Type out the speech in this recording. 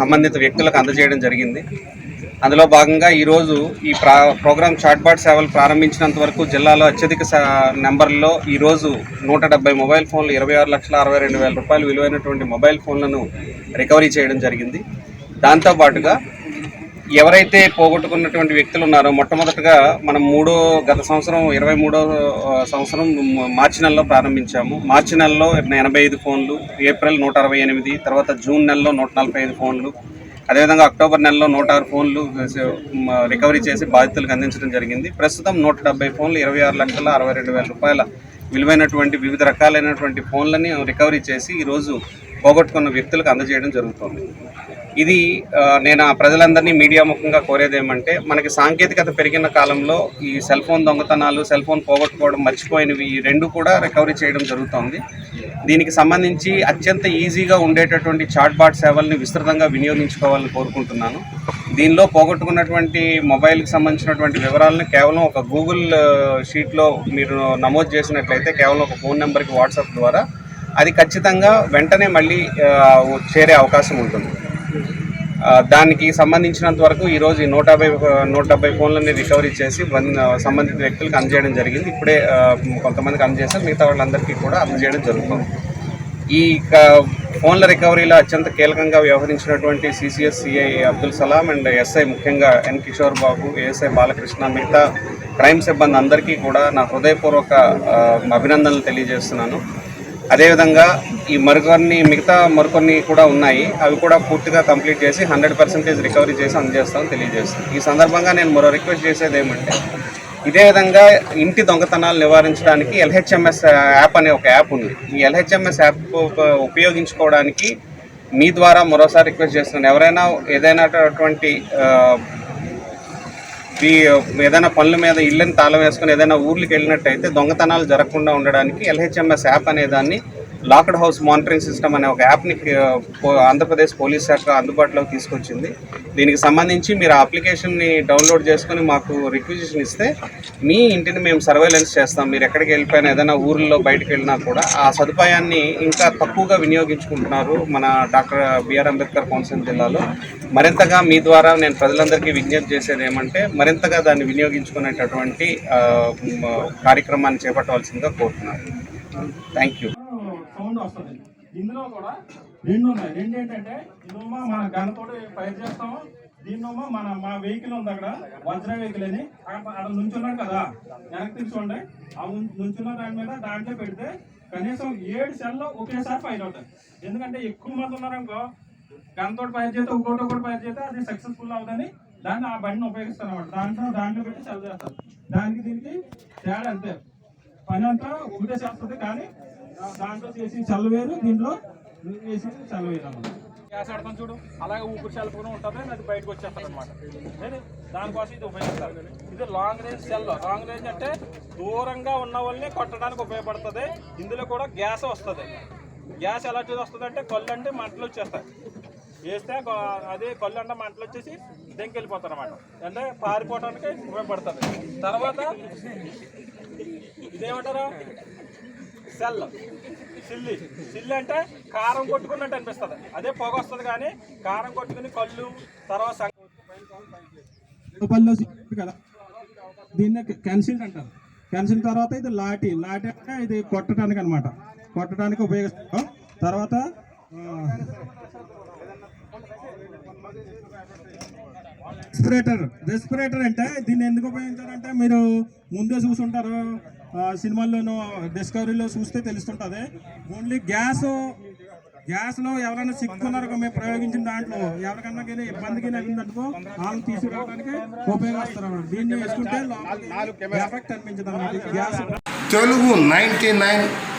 సంబంధిత వ్యక్తులకు అందజేయడం జరిగింది. అందులో భాగంగా ఈరోజు ఈ ప్రా ప్రోగ్రామ్ చాట్బాట్ సేవలు ప్రారంభించినంత వరకు జిల్లాలో అత్యధిక నెంబర్లో ఈరోజు నూట డెబ్బై మొబైల్ ఫోన్లు ఇరవై ఆరు లక్షల అరవై రెండు వేల రూపాయలు విలువైనటువంటి మొబైల్ ఫోన్లను రికవరీ చేయడం జరిగింది. దాంతోపాటుగా ఎవరైతే పోగొట్టుకున్నటువంటి వ్యక్తులు ఉన్నారో మొట్టమొదటగా మనం మూడో గత సంవత్సరం ఇరవై మూడో సంవత్సరం మార్చి నెలలో ప్రారంభించాము. మార్చి నెలలో ఎనభై ఐదు ఫోన్లు ఏప్రిల్ నూట అరవై ఎనిమిది తర్వాత జూన్ నెలలో నూట నలభై ఐదు ఫోన్లు అదేవిధంగా అక్టోబర్ నెలలో నూట ఆరు ఫోన్లు రికవరీ చేసి బాధితులకు అందించడం జరిగింది. ప్రస్తుతం నూట డెబ్బై ఫోన్లు ఇరవై ఆరు లక్షల అరవై రెండు వేల రూపాయల విలువైనటువంటి వివిధ రకాలైనటువంటి ఫోన్లని రికవరీ చేసి ఈరోజు పోగొట్టుకున్న వ్యక్తులకు అందజేయడం జరుగుతుంది. ఇది నేను ఆ ప్రజలందరినీ మీడియా ముఖంగా కోరేది ఏమంటే మనకి సాంకేతికత పెరిగిన కాలంలో ఈ సెల్ ఫోన్ దొంగతనాలు సెల్ ఫోన్ పోగొట్టుకోవడం మర్చిపోయినవి ఈ రెండు కూడా రికవరీ చేయడం జరుగుతోంది. దీనికి సంబంధించి అత్యంత ఈజీగా ఉండేటటువంటి చాట్బాట్ సేవల్ని విస్తృతంగా వినియోగించుకోవాలని కోరుకుంటున్నాను. దీనిలో పోగొట్టుకున్నటువంటి మొబైల్కి సంబంధించినటువంటి వివరాలను కేవలం ఒక గూగుల్ షీట్లో మీరు నమోదు చేసినట్లయితే కేవలం ఒక ఫోన్ నెంబర్కి వాట్సాప్ ద్వారా అది ఖచ్చితంగా వెంటనే మళ్ళీ చేరే అవకాశం ఉంటుంది. దానికి సంబంధించినంత వరకు ఈరోజు ఈ నూట యాభై నూట డెబ్బై ఫోన్లని రికవరీ చేసి వన్ సంబంధిత వ్యక్తులకు అందజేయడం జరిగింది. ఇప్పుడే కొంతమందికి అందజేసాం మిగతా వాళ్ళందరికీ కూడా అందజేయడం జరుగుతుంది. ఈ క- ఫోన్ల రికవరీలో అత్యంత కీలకంగా వ్యవహరించినటువంటి CCS CI Abdul Salam and SI ముఖ్యంగా ఎన్ కిషోర్ బాబు ఏఎస్ఐ బాలకృష్ణ మిగతా క్రైమ్ సిబ్బంది అందరికీ కూడా నా హృదయపూర్వక అభినందనలు తెలియజేస్తున్నాను. అదేవిధంగా ఈ మరికొన్ని మిగతా మరికొన్ని కూడా ఉన్నాయి. అవి కూడా పూర్తిగా కంప్లీట్ చేసి హండ్రెడ్ పర్సెంటేజ్ రికవరీ చేసి అందజేస్తామని తెలియజేస్తాను ఈ సందర్భంగా నేను మరో రిక్వెస్ట్ చేసేది ఏమంటే ఇదే విధంగా ఇంటి దొంగతనాలు నివారించడానికి ఎల్హెచ్ఎంఎస్ యాప్ అనే ఒక యాప్ ఉంది. ఈ ఎల్హెచ్ఎంఎస్ యాప్ ఉపయోగించుకోవడానికి మీ ద్వారా మరోసారి రిక్వెస్ట్ చేస్తున్నాను. ఎవరైనా ఏదైనా అటువంటి ఏదైనా పనుల మీద ఇళ్ళని తాళం వేసుకుని ఏదైనా ఊర్లకు వెళ్ళినట్టయితే దొంగతనాలు జరగకుండా ఉండడానికి ఎల్హెచ్ఎంఎస్ యాప్ అనే దాన్ని లాక్డ్ హౌస్ మానిటరింగ్ సిస్టమ్ అనే ఒక యాప్ని పో- ఆంధ్రప్రదేశ్ పోలీస్ శాఖ అందుబాటులోకి తీసుకొచ్చింది. దీనికి సంబంధించి మీరు ఆ అప్లికేషన్ని డౌన్లోడ్ చేసుకొని మాకు రిక్విజిషన్ ఇస్తే మీ ఇంటిని మేము సర్వేలెన్స్ చేస్తాం. మీరు ఎక్కడికి వెళ్ళిపోయినా ఏదైనా ఊర్లో బయటకు వెళ్ళినా కూడా ఆ సదుపాయాన్ని ఇంకా తక్కువగా వినియోగించుకుంటున్నారు మన డాక్టర్ బిఆర్ అంబేద్కర్ కోనసీమ జిల్లాలో. మరింతగా మీ ద్వారా నేను ప్రజలందరికీ విజ్ఞప్తి చేసేది ఏమంటే మరింతగా దాన్ని వినియోగించుకునేటటువంటి కార్యక్రమాన్ని చేపట్టవలసిందిగా కోరుతున్నాను. థ్యాంక్ యూ వస్తుంది. ఇందులో కూడా రెండు ఉన్నాయి. రెండు ఏంటంటే ఇదేమో మన గన్తోటి ఫైర్ చేస్తాము దీన్నేమో మన మా వెహికల్ ఉంది అక్కడ వజ్ర వెహికల్ అని. అక్కడ అక్కడ నుంచున్నాడు కదా. వెనక్కి తీసుకోండి ఆ నుంచున్న దాని మీద దాంట్లో పెడితే కనీసం ఏడు సెల్లో ఒకేసారి ఫైర్ అవుతాయి. ఎందుకంటే ఎక్కువ మంది ఉన్నారనుకో గన్తో ఫైర్ చేస్తే ఒకటి ఒకటి ఫైర్ చేస్తే అది సక్సెస్ఫుల్ అవుతుంది దాన్ని ఆ బండిని ఉపయోగిస్తారు అనమాట దాంట్లో దాంట్లో పెట్టి సెల్ చేస్తారు. దానికి దీనికి తేడా అంతే. పని అంతా ఒకటే చేస్తుంది కానీ దాంట్లో చేసి చల్లవేరు దీంట్లో వేసి చల్లు అన్నమాట. గ్యాస్ ఆడతాం చూడు. అలాగే ఊపిరి చల్లుకుని ఉంటుంది అది బయటకు వచ్చేస్తుంది అనమాట దానికోసం ఇది ఉపయోగిస్తారు ఇది long range cell long range అంటే దూరంగా ఉన్న వాళ్ళని కొట్టడానికి ఉపయోగపడుతుంది. ఇందులో కూడా గ్యాస్ వస్తుంది. గ్యాస్ ఎలా వస్తుంది అంటే కళ్ళు అంటే మంటలు వచ్చేస్తాయి. వేస్తే అదే కళ్ళు అంటే మంటలు వచ్చేసి దెంకి వెళ్ళిపోతారు అనమాట అంటే పారిపోవడానికి ఉపయోగపడుతుంది. తర్వాత ఇదేమంటారా? సెల్. సిల్లి సిల్లి అంటే కారం కొట్టుకున్నట్టు అనిపిస్తుంది. అదే పొగ వస్తుంది కానీ కారం కొట్టుకుని కళ్ళు తర్వాత కదా దీన్ని క్యాన్సిల్ అంటారు. క్యాన్సిల్ తర్వాత ఇది లాటి. లాటి అంటే ఇది కొట్టడానికి అనమాట కొట్టడానికి ఉపయోగిస్తాం తర్వాత రెస్పిరేటర్. రెస్పిరేటర్ అంటే దీన్ని ఎందుకు ఉపయోగించారంటే మీరు ముందే చూసుంటారు. సినిమాల్లోనూ డిస్కవరీలో చూస్తే తెలుస్తుంటుంది. ఓన్లీ గ్యాస్ గ్యాస్లో ఎవరైనా సిక్కున్నారో మేము ప్రయోగించిన దాంట్లో ఎవరికన్నా కానీ ఇబ్బందికి అయిందనుకో వాళ్ళని తీసుకురావడానికి ఉపయోగిస్తారు దీన్ని వేసుకుంటే ఎఫెక్ట్ అనిపించదు అన్నమాట. Gas Telugu ninety nine